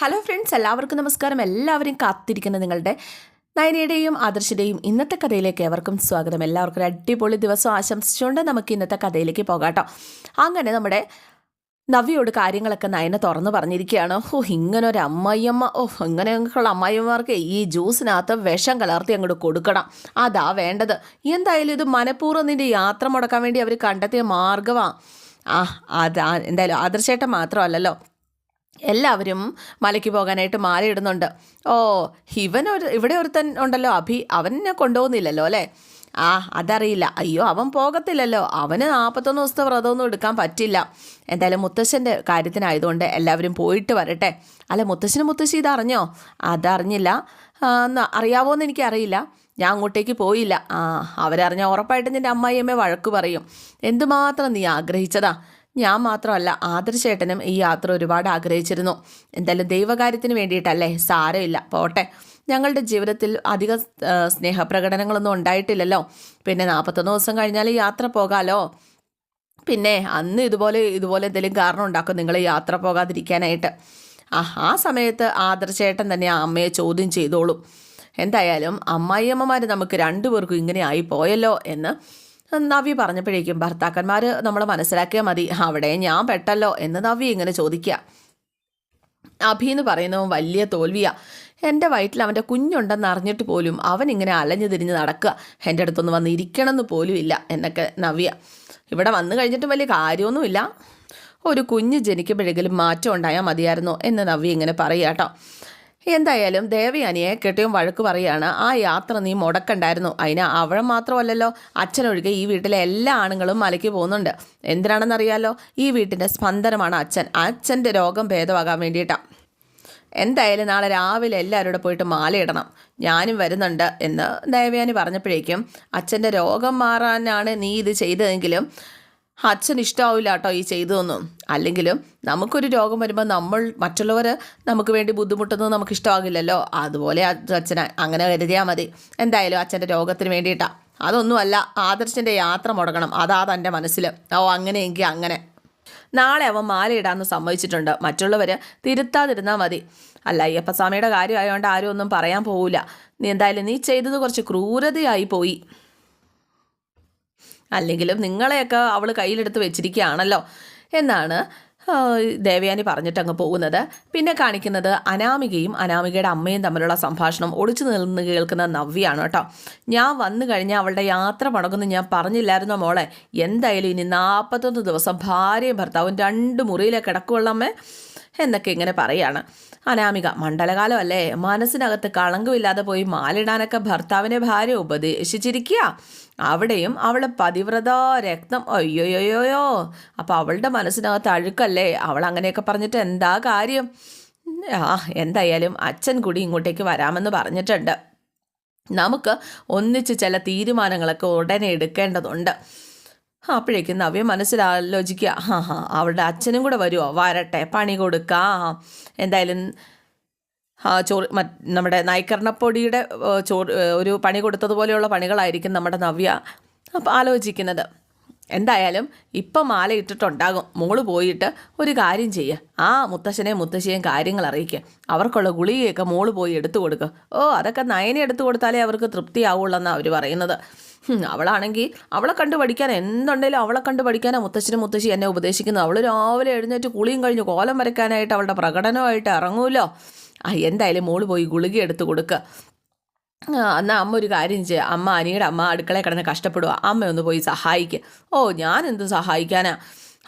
Hello friends എല്ലാവർക്കും നമസ്കാരം. എല്ലാവരും കാത്തിരിക്കുന്ന നിങ്ങളുടെ നയനയുടെയും ആദർശിന്റെയും ഇന്നത്തെ കഥയിലേക്ക് ഏവർക്കും സ്വാഗതം. എല്ലാവർക്കും അടിപൊളി ദിവസം ആശംസിച്ചുകൊണ്ട് നമുക്ക് ഇന്നത്തെ കഥയിലേക്ക് പോകാട്ടോ. അങ്ങനെ നമ്മുടെ നവ്യോട് കാര്യങ്ങളൊക്കെ നയന തുറന്നു പറഞ്ഞിരിക്കുകയാണ്. ഓ ഇങ്ങനെ ഒരു അമ്മായിയമ്മ ഓ ഇങ്ങനെയൊക്കെയുള്ള അമ്മായിയമ്മമാർക്ക് ഈ ജ്യൂസിനകത്ത് വിഷം കലർത്തി അങ്ങോട്ട് കൊടുക്കണം. അതാ വേണ്ടത്. എന്തായാലും ഇത് മനഃപൂർവം നിന്റെ യാത്ര മുടക്കാൻ വേണ്ടി അവർ കണ്ടെത്തിയ മാർഗമാണ് ആ അതാ എന്തായാലും ആദർശേട്ടൻ മാത്രമല്ലല്ലോ. എല്ലാവരും മലയ്ക്ക് പോകാനായിട്ട് മാറിയിടുന്നുണ്ട് ഓ ഇവൻ ഒരു ഇവിടെ ഒരുത്തൻ ഉണ്ടല്ലോ അഭി അവനെ കൊണ്ടുപോകുന്നില്ലല്ലോ അല്ലേ? ആ അതറിയില്ല. അയ്യോ അവൻ പോകത്തില്ലല്ലോ. അവന് നാൽപ്പത്തൊന്ന് ദിവസത്തെ വ്രതമൊന്നും എടുക്കാൻ പറ്റില്ല. എന്തായാലും മുത്തശ്ശന്റെ കാര്യത്തിനായതുകൊണ്ട് എല്ലാവരും പോയിട്ട് വരട്ടെ. അല്ല മുത്തശ്ശന് മുത്തശ്ശി ഇതറിഞ്ഞോ? അതറിഞ്ഞില്ല. അറിയാവോ എന്ന് എനിക്കറിയില്ല. ഞാൻ അങ്ങോട്ടേക്ക് പോയില്ല. ആ അവരറിഞ്ഞാൽ ഉറപ്പായിട്ടും നിന്റെ അമ്മായിയമ്മ വഴക്ക് പറയും. എന്തുമാത്രം നീ ആഗ്രഹിച്ചതാ? ഞാൻ മാത്രമല്ല ആദർശേട്ടനും ഈ യാത്ര ഒരുപാട് ആഗ്രഹിച്ചിരുന്നു. എന്തായാലും ദൈവകാര്യത്തിന് വേണ്ടിയിട്ടല്ലേ? സാരമില്ല. പോട്ടെ. ഞങ്ങളുടെ ജീവിതത്തിൽ അധിക സ്നേഹപ്രകടനങ്ങളൊന്നും ഉണ്ടായിട്ടില്ലല്ലോ. പിന്നെ നാൽപ്പത്തൊന്ന് ദിവസം കഴിഞ്ഞാൽ യാത്ര പോകാലോ? പിന്നെ അന്ന് ഇതുപോലെ ഇതുപോലെ എന്തെങ്കിലും കാരണം ഉണ്ടാക്കും നിങ്ങൾ യാത്ര പോകാതിരിക്കാനായിട്ട്. ആ ആ സമയത്ത് ആദർശേട്ടൻ തന്നെ ആ അമ്മയെ ചോദ്യം ചെയ്തോളും. എന്തായാലും അമ്മായിയമ്മമാർ നമുക്ക് രണ്ടുപേർക്കും ഇങ്ങനെ ആയി പോയല്ലോ എന്ന് നവ്യ പറഞ്ഞപ്പോഴേക്കും ഭർത്താക്കന്മാർ നമ്മൾ മനസ്സിലാക്കിയാൽ മതി. അവിടെ ഞാൻ പെട്ടല്ലോ എന്ന് നവ്യ ഇങ്ങനെ ചോദിക്കുക അഭി എന്ന് പറയുന്നവൻ വലിയ തോൽവിയാ. എന്റെ വയറ്റിൽ അവന്റെ കുഞ്ഞുണ്ടെന്ന് അറിഞ്ഞിട്ട് പോലും അവൻ ഇങ്ങനെ അലഞ്ഞു തിരിഞ്ഞ് നടക്കുക. എന്റെ അടുത്തൊന്ന് വന്ന് ഇരിക്കണമെന്ന് പോലും ഇല്ല എന്നൊക്കെ നവ്യ. ഇവിടെ വന്നു കഴിഞ്ഞിട്ട് വലിയ കാര്യമൊന്നുമില്ല. ഒരു കുഞ്ഞ് ജനിക്കുമ്പോഴെങ്കിലും മാറ്റം ഉണ്ടായാൽ മതിയായിരുന്നു എന്ന് നവ്യ ഇങ്ങനെ പറയുക കേട്ടോ. എന്തായാലും ദേവയാനിയെ കെട്ടിയും വഴക്ക് പറയാണ് ആ യാത്ര നീ മുടക്കണ്ടായിരുന്നു. അതിന് അവൾ മാത്രമല്ലല്ലോ. അച്ഛനൊഴികെ ഈ വീട്ടിലെ എല്ലാ ആണുങ്ങളും മലയ്ക്ക് പോകുന്നുണ്ട്. എന്തിനാണെന്നറിയാലോ? ഈ വീട്ടിന്റെ സ്പന്ദനമാണ് അച്ഛൻ. അച്ഛന്റെ രോഗം ഭേദമാകാൻ വേണ്ടിയിട്ടാണ് എന്തായാലും നാളെ രാവിലെ എല്ലാവരോടും പോയിട്ട് മാലയിടണം. ഞാനും വരുന്നുണ്ട് എന്ന് ദേവയാനി പറഞ്ഞപ്പോഴേക്കും അച്ഛന്റെ രോഗം മാറാനാണ് നീ ഇത് ചെയ്തതെങ്കിലും അച്ഛൻ ഇഷ്ടമാവില്ല കേട്ടോ ഈ ചെയ്തതൊന്നും. അല്ലെങ്കിലും നമുക്കൊരു രോഗം വരുമ്പോൾ നമ്മൾ മറ്റുള്ളവർ നമുക്ക് വേണ്ടി ബുദ്ധിമുട്ടുന്നത് നമുക്ക് ഇഷ്ടമാകില്ലല്ലോ അതുപോലെ അത് അച്ഛനെ അങ്ങനെ കരുതിയാൽ മതി. എന്തായാലും അച്ഛന്റെ രോഗത്തിന് വേണ്ടിയിട്ടാണ് അതൊന്നുമല്ല ആദർശന്റെ യാത്ര മുടങ്ങണം. അതാ തന്റെ മനസ്സിൽ ഓ അങ്ങനെയെങ്കിൽ അങ്ങനെ. നാളെ അവൻ മാലയിടാമെന്ന് സമ്മതിച്ചിട്ടുണ്ട്. മറ്റുള്ളവർ തിരുത്താതിരുന്നാൽ മതി. അല്ല അയ്യപ്പസ്വാമിയുടെ കാര്യമായതുകൊണ്ട് ആരും ഒന്നും പറയാൻ പോവില്ല നീ എന്തായാലും നീ ചെയ്തത് കുറച്ച് ക്രൂരതയായി പോയി. അല്ലെങ്കിലും നിങ്ങളെയൊക്കെ അവൾ കയ്യിലെടുത്ത് വെച്ചിരിക്കുകയാണല്ലോ എന്നാണ് ദേവയാനി പറഞ്ഞിട്ട് അങ്ങ് പോകുന്നത്. പിന്നെ കാണിക്കുന്നത് അനാമികയും അനാമികയുടെ അമ്മയും തമ്മിലുള്ള സംഭാഷണം ഒളിച്ചു നിന്ന് കേൾക്കുന്ന നവ്യാണ് കേട്ടോ. ഞാൻ വന്നു കഴിഞ്ഞാൽ അവളുടെ യാത്ര മുടങ്ങുന്നു. ഞാൻ പറഞ്ഞില്ലായിരുന്നോ മോളെ? എന്തായാലും ഇനി നാൽപ്പത്തൊന്ന് ദിവസം ഭാര്യയും ഭർത്താവും രണ്ട് മുറിയിലെ കിടക്കുള്ളമ്മേ എന്നൊക്കെ ഇങ്ങനെ പറയാണ്. അനാമിക മണ്ഡലകാലമല്ലേ? മനസ്സിനകത്ത് കളങ്കമില്ലാതെ പോയി മാലിടാനൊക്കെ ഭർത്താവിനെ ഭാര്യ ഉപദേശിച്ചിരിക്കുക അവിടെയും അവളെ പതിവ്രത രക്തം. അയ്യോയോയോയോ അപ്പോൾ അവളുടെ മനസ്സിനകത്ത് അഴുക്കല്ലേ? അവൾ അങ്ങനെയൊക്കെ പറഞ്ഞിട്ട് എന്താ കാര്യം? ആ എന്തായാലും അച്ഛൻ കൂടി ഇങ്ങോട്ടേക്ക് വരാമെന്ന് പറഞ്ഞിട്ടുണ്ട്. നമുക്ക് ഒന്നിച്ച് ചില തീരുമാനങ്ങളൊക്കെ ഉടനെ എടുക്കേണ്ടതുണ്ട്. അപ്പോഴേക്കും നവ്യ മനസ്സിലാലോചിക്കുക. ഹാ ഹാ അവളുടെ അച്ഛനും കൂടെ വരുമോ വരട്ടെ പണി കൊടുക്കാം. എന്തായാലും ആ ചോറ് നമ്മുടെ നായ്ക്കർണപ്പൊടിയുടെ ചോറ് ഒരു പണി കൊടുത്തതുപോലെയുള്ള പണികളായിരിക്കും നമ്മുടെ നവ്യ അപ്പോൾ ആലോചിക്കുന്നത്. എന്തായാലും ഇപ്പം മാല ഇട്ടിട്ടുണ്ടാകും. മോൾ പോയിട്ട് ഒരു കാര്യം ചെയ്യുക ആ മുത്തശ്ശനെയും മുത്തശ്ശിയെയും കാര്യങ്ങൾ അറിയിക്കുക അവർക്കുള്ള ഗുളികയൊക്കെ മോൾ പോയി എടുത്തു കൊടുക്കുക ഓ അതൊക്കെ നയനെ എടുത്തു കൊടുത്താലേ അവർക്ക് തൃപ്തിയാവുള്ളൂ അവർ പറയുന്നത്. അവളാണെങ്കിൽ അവളെ കണ്ട് പഠിക്കാൻ എന്തുണ്ടെങ്കിലും അവളെ കണ്ട് പഠിക്കാനാണ് മുത്തശ്ശനും മുത്തശ്ശി എന്നെ ഉപദേശിക്കുന്നത്. അവൾ രാവിലെ എഴുന്നേറ്റ് കുളിയും കഴിഞ്ഞ് കോലം വരയ്ക്കാനായിട്ട് അവളുടെ പ്രകടനമായിട്ട് ഇറങ്ങൂലോ? ആ എന്തായാലും മോൾ പോയി ഗുളിക എടുത്ത് കൊടുക്കുക എന്നാൽ അമ്മ ഒരു കാര്യം ചെയ്യുക അമ്മ അനിയുടെ അമ്മ അടുക്കളയിൽ കിടന്ന് കഷ്ടപ്പെടുക അമ്മ ഒന്ന് പോയി സഹായിക്കുക ഓ ഞാൻ എന്ത് സഹായിക്കാനാ?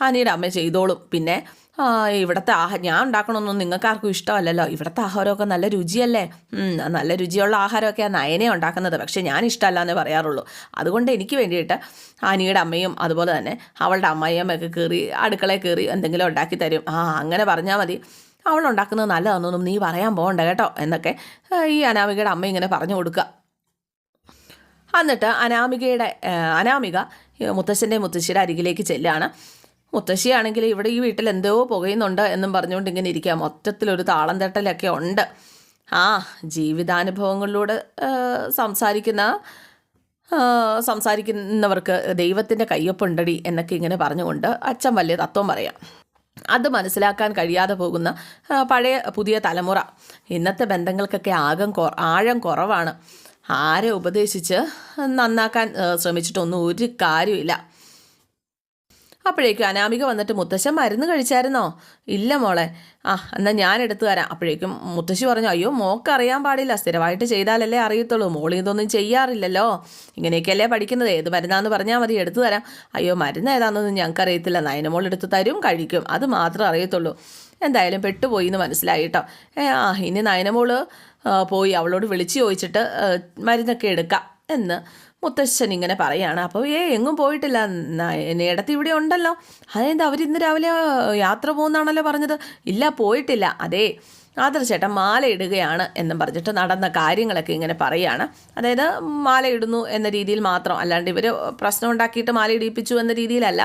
അനിയുടെ അമ്മ ചെയ്തോളും. പിന്നെ ഇവിടുത്തെ ആഹാ ഞാൻ ഉണ്ടാക്കണമെന്നൊന്നും നിങ്ങൾക്കാർക്കും ഇഷ്ടമല്ലല്ലോ. ഇവിടുത്തെ ആഹാരമൊക്കെ നല്ല രുചിയല്ലേ? നല്ല രുചിയുള്ള ആഹാരമൊക്കെയാണ് നയനെ ഉണ്ടാക്കുന്നത്. പക്ഷേ ഞാൻ ഇഷ്ടമല്ല എന്നേ പറയാറുള്ളൂ. അതുകൊണ്ട് എനിക്ക് വേണ്ടിയിട്ട് അനിയുടെ അമ്മയും അതുപോലെ തന്നെ അവളുടെ അമ്മയും ഒക്കെ കയറി അടുക്കളയിൽ കയറി എന്തെങ്കിലും ഉണ്ടാക്കി തരും. ആ അങ്ങനെ പറഞ്ഞാൽ മതി. അവൾ ഉണ്ടാക്കുന്നത് നല്ലതാണെന്നൊന്നും നീ പറയാൻ പോകണ്ട കേട്ടോ എന്നൊക്കെ ഈ അനാമികയുടെ അമ്മ ഇങ്ങനെ പറഞ്ഞു കൊടുക്കുക. എന്നിട്ട് അനാമികയുടെ അനാമിക മുത്തശ്ശന്റെ മുത്തശ്ശിയുടെ അരികിലേക്ക് ചെല്ലുകയാണ് മുത്തശ്ശിയാണെങ്കിൽ ഇവിടെ ഈ വീട്ടിൽ എന്തോ പുകയുന്നുണ്ട് എന്നും പറഞ്ഞുകൊണ്ട് ഇങ്ങനെ ഇരിക്കുക. മൊത്തത്തിലൊരു താളം തട്ടലൊക്കെ ഉണ്ട്. ആ ജീവിതാനുഭവങ്ങളിലൂടെ സംസാരിക്കുന്ന സംസാരിക്കുന്നവർക്ക് ദൈവത്തിന്റെ കയ്യൊപ്പുണ്ടടി എന്നൊക്കെ ഇങ്ങനെ പറഞ്ഞുകൊണ്ട് അച്ഛൻ വലിയ തത്വം പറയാം. അത് മനസ്സിലാക്കാൻ കഴിയാതെ പോകുന്ന പഴയ പുതിയ തലമുറ. ഇന്നത്തെ ബന്ധങ്ങൾക്കൊക്കെ ആകം ആഴം കുറവാണ്. ആരെ ഉപദേശിച്ച് നന്നാക്കാൻ ശ്രമിച്ചിട്ടൊന്നും ഒരു കാര്യമില്ല അപ്പോഴേക്കും അനാമിക വന്നിട്ട് മുത്തശ്ശൻ മരുന്ന് കഴിച്ചായിരുന്നോ? ഇല്ല മോളെ. ആ എന്നാൽ ഞാൻ എടുത്തു തരാം. അപ്പോഴേക്കും മുത്തശ്ശി പറഞ്ഞു അയ്യോ മോക്ക് അറിയാൻ പാടില്ല. സ്ഥിരമായിട്ട് ചെയ്താലല്ലേ അറിയത്തുള്ളൂ. മോളി ഇതൊന്നും ചെയ്യാറില്ലല്ലോ. ഇങ്ങനെയൊക്കെയല്ലേ പഠിക്കുന്നത്. ഏത് മരുന്നാന്ന് പറഞ്ഞാൽ മതി എടുത്തു തരാം. അയ്യോ മരുന്ന് ഏതാണെന്നൊന്നും ഞങ്ങൾക്ക് അറിയത്തില്ല നയനമോൾ എടുത്തു തരും കഴിക്കും. അത് മാത്രം അറിയത്തുള്ളൂ. എന്തായാലും പെട്ടുപോയി എന്ന് മനസ്സിലായി കേട്ടോ ആ ഇനി നയനമോൾ പോയി അവളോട് വിളിച്ചു ചോദിച്ചിട്ട് മരുന്നൊക്കെ എടുക്കാം. എന്ന് മുത്തശ്ശൻ ഇങ്ങനെ പറയാണ് അപ്പോൾ ഏ എങ്ങും പോയിട്ടില്ല. നേടത്തി ഇവിടെ ഉണ്ടല്ലോ. അതെന്താ ഇന്ന് രാവിലെ യാത്ര പോകുന്നതാണല്ലോ പറഞ്ഞത്? ഇല്ല പോയിട്ടില്ല. അതേ ആദർശേട്ടൻ മാല ഇടുകയാണ് എന്നും പറഞ്ഞിട്ട് നടന്ന കാര്യങ്ങളൊക്കെ ഇങ്ങനെ പറയുകയാണ് അതായത് മാല ഇടുന്നു എന്ന രീതിയിൽ മാത്രം. അല്ലാണ്ട് ഇവർ പ്രശ്നം ഉണ്ടാക്കിയിട്ട് മാല ഇടിപ്പിച്ചു എന്ന രീതിയിലല്ല.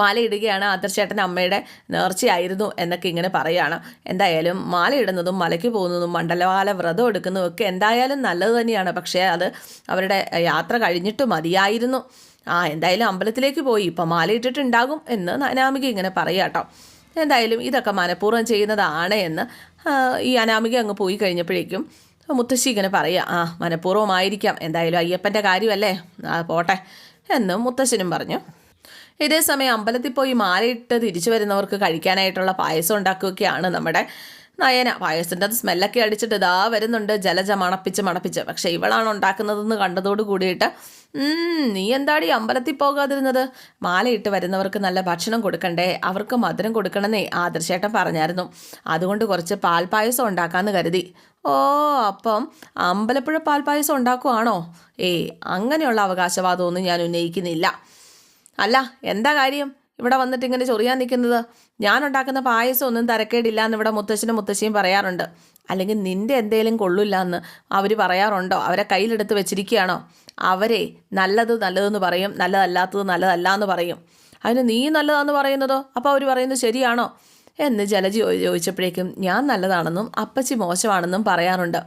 മാല ഇടുകയാണ് ആദർശേട്ടന്റെ അമ്മയുടെ നേർച്ചയായിരുന്നു എന്നൊക്കെ ഇങ്ങനെ പറയുകയാണ്. എന്തായാലും മാല ഇടുന്നതും മലയ്ക്ക് പോകുന്നതും മണ്ഡലവാല വ്രതം എടുക്കുന്നതും ഒക്കെ എന്തായാലും നല്ലത് തന്നെയാണ്. പക്ഷേ അത് അവരുടെ യാത്ര കഴിഞ്ഞിട്ട് മതിയായിരുന്നു. ആ എന്തായാലും അമ്പലത്തിലേക്ക് പോയി. ഇപ്പം മാല ഇട്ടിട്ടുണ്ടാകും എന്ന് അനാമിക ഇങ്ങനെ പറയാട്ടോ എന്തായാലും ഇതൊക്കെ മനഃപൂർവം ചെയ്യുന്നതാണ് എന്ന് ഈ അനാമിക അങ്ങ് പോയി കഴിഞ്ഞപ്പോഴേക്കും മുത്തശ്ശി ഇങ്ങനെ പറയുക ആ മനഃപൂർവമായിരിക്കാം. എന്തായാലും അയ്യപ്പന്റെ കാര്യമല്ലേ? ആ പോട്ടെ. എന്ന് മുത്തശ്ശനും പറഞ്ഞു. ഇതേ സമയം അമ്പലത്തിൽ പോയി മാലയിട്ട് തിരിച്ചു വരുന്നവർക്ക് കഴിക്കാനായിട്ടുള്ള പായസം ഉണ്ടാക്കുകയൊക്കെയാണ് നമ്മുടെ നയന. പായസത്തിന്റെ അത് സ്മെല്ലൊക്കെ അടിച്ചിട്ട് ഇതാ വരുന്നുണ്ട്. ജലജ മണപ്പിച്ച് മണപ്പിച്ച്. പക്ഷേ ഇവളാണ് ഉണ്ടാക്കുന്നതെന്ന് കണ്ടതോട് കൂടിയിട്ട് നീ എന്താടി അമ്പലത്തിൽ പോകാതിരുന്നത്? മാലയിട്ട് വരുന്നവർക്ക് നല്ല ഭക്ഷണം കൊടുക്കണ്ടേ? അവർക്ക് മധുരം കൊടുക്കണമെന്നേ ആദർശേട്ടൻ പറഞ്ഞായിരുന്നു. അതുകൊണ്ട് കുറച്ച് പാൽപ്പായസം ഉണ്ടാക്കാമെന്ന് കരുതി. ഓ അപ്പം അമ്പലപ്പുഴ പാൽപ്പായസം ഉണ്ടാക്കുവാണോ? ഏയ് അങ്ങനെയുള്ള അവകാശവാദമൊന്നും ഞാൻ ഉന്നയിക്കുന്നില്ല. അല്ല എന്താ കാര്യം? ഇവിടെ വന്നിട്ട് ഇങ്ങനെ ചൊറിയാൻ നിൽക്കുന്നത്. ഞാൻ ഉണ്ടാക്കുന്ന പായസം ഒന്നും തരക്കേടില്ല എന്ന് ഇവിടെ മുത്തശ്ശനും മുത്തശ്ശിയും പറയാറുണ്ട്. അല്ലെങ്കിൽ നിന്റെ എന്തേലും കൊള്ളില്ല എന്ന് അവർ പറയാറുണ്ടോ? അവരെ കയ്യിലെടുത്ത് വെച്ചിരിക്കുകയാണോ? അവരെ നല്ലത് നല്ലതെന്ന് പറയും നല്ലതല്ലാത്തത് നല്ലതല്ല എന്ന് പറയും. അതിന് നീ നല്ലതാന്ന് പറയുന്നതോ? അപ്പോൾ അവർ പറയുന്നത് ശരിയാണോ? എന്ന് ജലജി ചോദിച്ചപ്പോഴേക്കും ഞാൻ നല്ലതാണെന്നും അപ്പച്ചി മോശമാണെന്നും പറയാറുണ്ട്.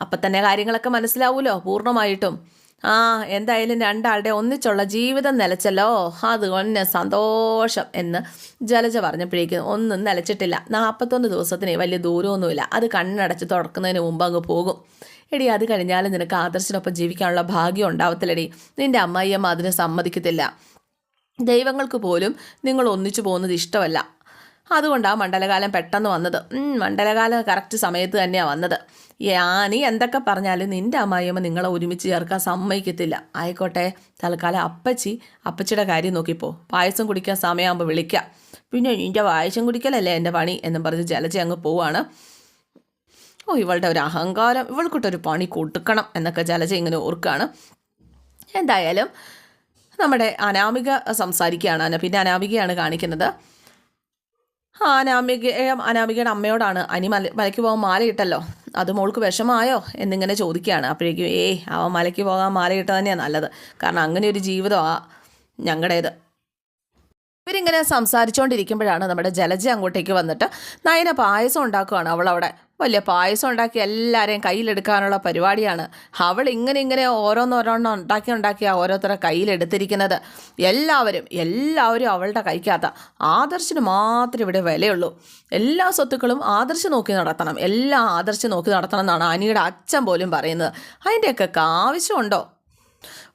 അപ്പം തന്നെ കാര്യങ്ങളൊക്കെ മനസ്സിലാവുമല്ലോ പൂർണമായിട്ടും. ആ എന്തായാലും രണ്ടാളുടെ ഒന്നിച്ചുള്ള ജീവിതം നിലച്ചല്ലോ അതുകൊണ്ട് സന്തോഷം എന്ന് ജലജ പറഞ്ഞപ്പോഴേക്കും ഒന്നും നിലച്ചിട്ടില്ല നാൽപ്പത്തൊന്ന് ദിവസത്തിന് വലിയ ദൂരമൊന്നുമില്ല. അത് കണ്ണടച്ച് തുറക്കുന്നതിന് മുമ്പ് അങ്ങ് പോകും. എടി അത് കഴിഞ്ഞാലും നിനക്ക് ആദർശനൊപ്പം ജീവിക്കാനുള്ള ഭാഗ്യം ഉണ്ടാവത്തില്ലടി. നിന്റെ അമ്മായിയമ്മ അതിന് സമ്മതിക്കത്തില്ല. ദൈവങ്ങൾക്ക് പോലും നിങ്ങൾ ഒന്നിച്ചു പോകുന്നത് ഇഷ്ടമല്ല. അതുകൊണ്ടാണ് മണ്ഡലകാലം പെട്ടെന്ന് വന്നത്. മണ്ഡലകാലം കറക്റ്റ് സമയത്ത് തന്നെയാണ് വന്നത്. നീ എന്തൊക്കെ പറഞ്ഞാലും നിന്റെ അമ്മായിയമ്മ നിങ്ങളെ ഒരുമിച്ച് ചേർക്കാൻ സമ്മതിക്കത്തില്ല. ആയിക്കോട്ടെ തൽക്കാലം അപ്പച്ചി അപ്പച്ചിയുടെ കാര്യം നോക്കിപ്പോ. പായസം കുടിക്കാൻ സമയമാകുമ്പോൾ വിളിക്കാം. പിന്നെ നിന്റെ പായസം കുടിക്കലല്ലേ എന്റെ പണി എന്നും പറഞ്ഞ് ജലജ അങ്ങ് പോവാണ്. ഓ ഇവളുടെ ഒരു അഹങ്കാരം. ഇവൾക്കിട്ടൊരു പണി കൊടുക്കണം എന്നൊക്കെ ജലജ ഇങ്ങനെ ഓർക്കുകയാണ് എന്തായാലും നമ്മുടെ അനാമിക സംസാരിക്കുകയാണ്. പിന്നെ അനാമികയാണ് കാണിക്കുന്നത്. ആ അനാമിക അനാമികയുടെ അമ്മയോടാണ്. അനി മല മലയ്ക്ക് പോകാൻ മാലയിട്ടല്ലോ. അത് മോൾക്ക് വിഷമായോ? എന്നിങ്ങനെ ചോദിക്കുകയാണ്. അപ്പോഴേക്കും ഏയ് അവൻ മലയ്ക്ക് പോകാൻ മാലയിട്ട തന്നെയാണ് നല്ലത്. കാരണം അങ്ങനെ ഒരു ജീവിതമാണ് ഞങ്ങളുടേത്. ഇവരിങ്ങനെ സംസാരിച്ചുകൊണ്ടിരിക്കുമ്പോഴാണ് നമ്മുടെ ജലജ അങ്ങോട്ടേക്ക് വന്നിട്ട് നയന പായസം ഉണ്ടാക്കുകയാണ് അവളവിടെ. വലിയ പായസം ഉണ്ടാക്കി എല്ലാവരെയും കയ്യിലെടുക്കാനുള്ള പരിപാടിയാണ്. അവൾ ഇങ്ങനെ ഇങ്ങനെ ഓരോന്നോരോണ്ണം ഉണ്ടാക്കി ഉണ്ടാക്കി ഓരോരുത്തരെ കയ്യിലെടുത്തിരിക്കുന്നത്. എല്ലാവരും എല്ലാവരും അവളുടെ കൈക്കകത്ത. ആദർശിന് മാത്രമേ ഇവിടെ വിലയുള്ളൂ. എല്ലാ സ്വത്തുക്കളും ആദർശ് നോക്കി നടത്തണം. എല്ലാം ആദർശ് നോക്കി നടത്തണം എന്നാണ് അനിയുടെ അച്ഛൻ പോലും പറയുന്നത്. അതിന്റെയൊക്കെ ആവശ്യമുണ്ടോ?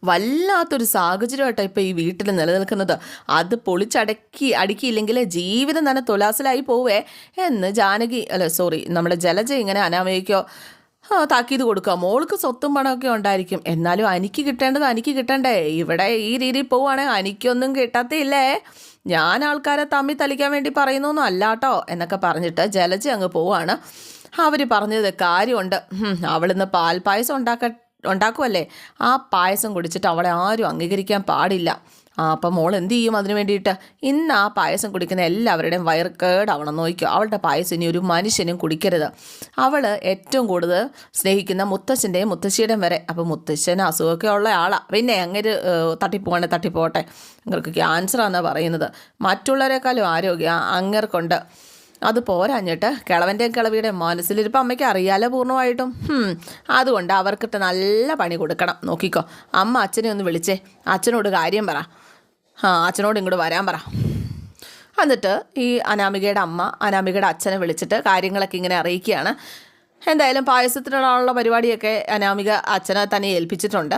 വല്ലാത്തൊരു സാഹചര്യമായിട്ടാണ് ഇപ്പോൾ ഈ വീട്ടിൽ നിലനിൽക്കുന്നത്. അത് പൊളിച്ചടക്കി അടുക്കിയില്ലെങ്കിൽ ജീവിതം തന്നെ തുലാസിലായി പോവേ എന്ന് ജാനകി അല്ല സോറി നമ്മുടെ ജലജ ഇങ്ങനെ അനാമയ്ക്കോ താക്കീത് കൊടുക്കുക. മോൾക്ക് സ്വത്തും പണമൊക്കെ ഉണ്ടായിരിക്കും. എന്നാലും അനിക്ക് കിട്ടേണ്ടത് അനിക്ക് കിട്ടണ്ടേ. ഇവിടെ ഈ രീതിയിൽ പോവുകയാണെങ്കിൽ അനിക്കൊന്നും കിട്ടത്തില്ലേ? ഞാൻ ആൾക്കാരെ തമ്മിൽ തലിക്കാൻ വേണ്ടി പറയുന്നൊന്നും അല്ല കേട്ടോ എന്നൊക്കെ പറഞ്ഞിട്ട് ജലജ അങ്ങ് പോവാണ്. അവർ പറഞ്ഞത് കാര്യമുണ്ട്. അവളിന്ന് പാൽപ്പായസം ഉണ്ടാക്ക ഉണ്ടാക്കുമല്ലേ ആ പായസം കുടിച്ചിട്ട് അവളെ ആരും അംഗീകരിക്കാൻ പാടില്ല. ആ അപ്പം മോൾ എന്ത് ചെയ്യും അതിന് വേണ്ടിയിട്ട്? ഇന്ന് ആ പായസം കുടിക്കുന്ന എല്ലാവരുടെയും വയറ് കേടാവണം അവളുടെ പായസം ഇനി ഒരു മനുഷ്യനും കുടിക്കരുത്. അവൾ ഏറ്റവും കൂടുതൽ സ്നേഹിക്കുന്ന മുത്തശ്ശന്റെയും മുത്തശ്ശിയുടെയും വരെ. അപ്പം മുത്തശ്ശന് അസുഖമൊക്കെ ഉള്ള ആളാണ് പിന്നെ അങ്ങനെ തട്ടിപ്പോകണേ തട്ടിപ്പോട്ടെ നിങ്ങൾക്ക് ക്യാൻസറാണെന്നാണ് പറയുന്നത്. മറ്റുള്ളവരെക്കാളും ആരോഗ്യം അങ്ങർക്കുണ്ട്. അത് പോരാഞ്ഞിട്ട് കിളവന്റെയും കിളവിയുടെ മനസ്സിലിരിപ്പം അമ്മയ്ക്ക് അറിയാലോ പൂർണമായിട്ടും. അതുകൊണ്ട് അവർക്കിട്ട് നല്ല പണി കൊടുക്കണം. നോക്കിക്കോ. അമ്മ അച്ഛനെ ഒന്ന് വിളിച്ചേ. അച്ഛനോട് കാര്യം പറ. ആ അച്ഛനോട് ഇങ്ങോട്ട് വരാൻ പറ. എന്നിട്ട് ഈ അനാമികയുടെ അമ്മ അനാമികയുടെ അച്ഛനെ വിളിച്ചിട്ട് കാര്യങ്ങളൊക്കെ ഇങ്ങനെ അറിയിക്കുകയാണ്. എന്തായാലും പായസത്തിനുള്ള പരിപാടിയൊക്കെ അനാമിക അച്ഛനെ തന്നെ ഏൽപ്പിച്ചിട്ടുണ്ട്.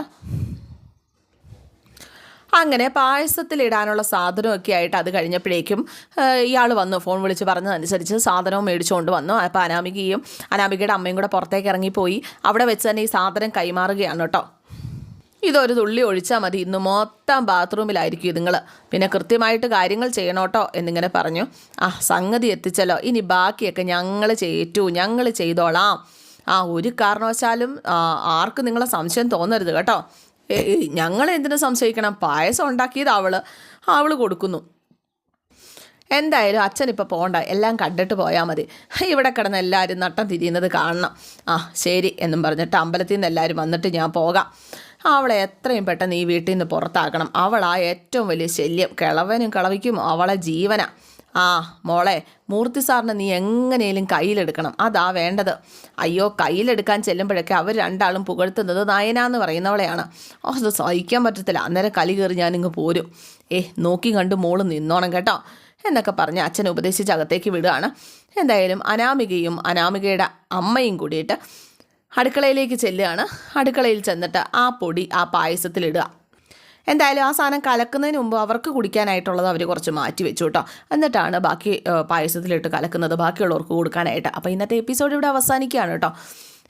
അങ്ങനെ പായസത്തിലിടാനുള്ള സാധനമൊക്കെ ആയിട്ട് അത് കഴിഞ്ഞപ്പോഴേക്കും ഇയാൾ വന്നു ഫോൺ വിളിച്ച് പറഞ്ഞതനുസരിച്ച് സാധനവും മേടിച്ചുകൊണ്ട് വന്നു. അപ്പോൾ അനാമികയും അനാമികയുടെ അമ്മയും കൂടെ പുറത്തേക്ക് ഇറങ്ങിപ്പോയി. അവിടെ വെച്ച് തന്നെ ഈ സാധനം കൈമാറുകയാണ് കേട്ടോ. ഇതൊരു തുള്ളി ഒഴിച്ചാൽ മതി. ഇന്ന് മൊത്തം ബാത്റൂമിലായിരിക്കും ഇതുങ്ങൾ പിന്നെ കൃത്യമായിട്ട് കാര്യങ്ങൾ ചെയ്യണോട്ടോ എന്നിങ്ങനെ പറഞ്ഞു. ആ സംഗതി എത്തിച്ചല്ലോ. ഇനി ബാക്കിയൊക്കെ ഞങ്ങൾ ചെയ്യറ്റു ഞങ്ങൾ ചെയ്തോളാം. ആ ഒരു കാരണവശാലും ആർക്കും നിങ്ങളെ സംശയം തോന്നരുത് കേട്ടോ. ഞങ്ങൾ എന്തിനു സംശയിക്കണം? പായസം ഉണ്ടാക്കിയത് അവൾ. അവൾ കൊടുക്കുന്നു. എന്തായാലും അച്ഛൻ ഇപ്പോൾ പോകണ്ട എല്ലാം കണ്ടിട്ട് പോയാൽ മതി. ഇവിടെ കിടന്ന് എല്ലാവരും നട്ടം തിരിയുന്നത് കാണണം. ആ ശരി എന്നും പറഞ്ഞിട്ട് അമ്പലത്തിൽ നിന്ന് എല്ലാവരും വന്നിട്ട് ഞാൻ പോകാം. അവളെ എത്രയും പെട്ടെന്ന് ഈ വീട്ടിൽ നിന്ന് പുറത്താക്കണം. അവളാ ഏറ്റവും വലിയ ശല്യം. കിളവനും കിളവിക്കും അവളെ ജീവന. ആ മോളെ മൂർത്തി സാറിനെ നീ എങ്ങനെയും കയ്യിലെടുക്കണം. അതാ വേണ്ടത്. അയ്യോ കയ്യിലെടുക്കാൻ ചെല്ലുമ്പോഴൊക്കെ അവർ രണ്ടാളും പുകഴ്ത്തുന്നത് നയന എന്ന് പറയുന്നവളെയാണ്. ഓ അത് സഹിക്കാൻ പറ്റത്തില്ല. അന്നേരം കലി കയറി ഞാനിങ്ങ് പോരും. ഏ നോക്കി കണ്ട് മോൾ നിന്നോണം കേട്ടോ. എന്നൊക്കെ പറഞ്ഞ് അച്ഛനെ ഉപദേശിച്ച് അകത്തേക്ക് വിടുകയാണ്. എന്തായാലും അനാമികയും അനാമികയുടെ അമ്മയും കൂടിയിട്ട് അടുക്കളയിലേക്ക് ചെല്ലുകയാണ്. അടുക്കളയിൽ ചെന്നിട്ട് ആ പൊടി ആ പായസത്തിലിടുക. എന്തായാലും ആ സാധനം കലക്കുന്നതിന് മുമ്പ് അവർക്ക് കുടിക്കാനായിട്ടുള്ളത് അവർ കുറച്ച് മാറ്റി വെച്ചു കേട്ടോ. എന്നിട്ടാണ് ബാക്കി പായസത്തിലിട്ട് കലക്കുന്നത് ബാക്കിയുള്ളവർക്ക് കൊടുക്കാനായിട്ട്. അപ്പോൾ ഇന്നത്തെ എപ്പിസോഡ് ഇവിടെ അവസാനിക്കുകയാണ് കേട്ടോ.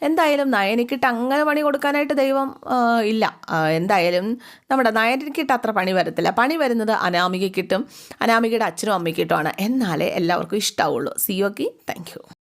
എന്തായാലും നയനിക്കിട്ട് അങ്ങനെ പണി കൊടുക്കാനായിട്ട് ദൈവം ഇല്ല. എന്തായാലും നമ്മുടെ നയനിക്കിട്ട് അത്ര പണി വരത്തില്ല. പണി വരുന്നത് അനാമികയ്ക്കിട്ടും അനാമികയുടെ അച്ഛനും അമ്മയ്ക്കിട്ടുമാണ് എന്നാലേ എല്ലാവർക്കും ഇഷ്ടാവുള്ളൂ. C okay thank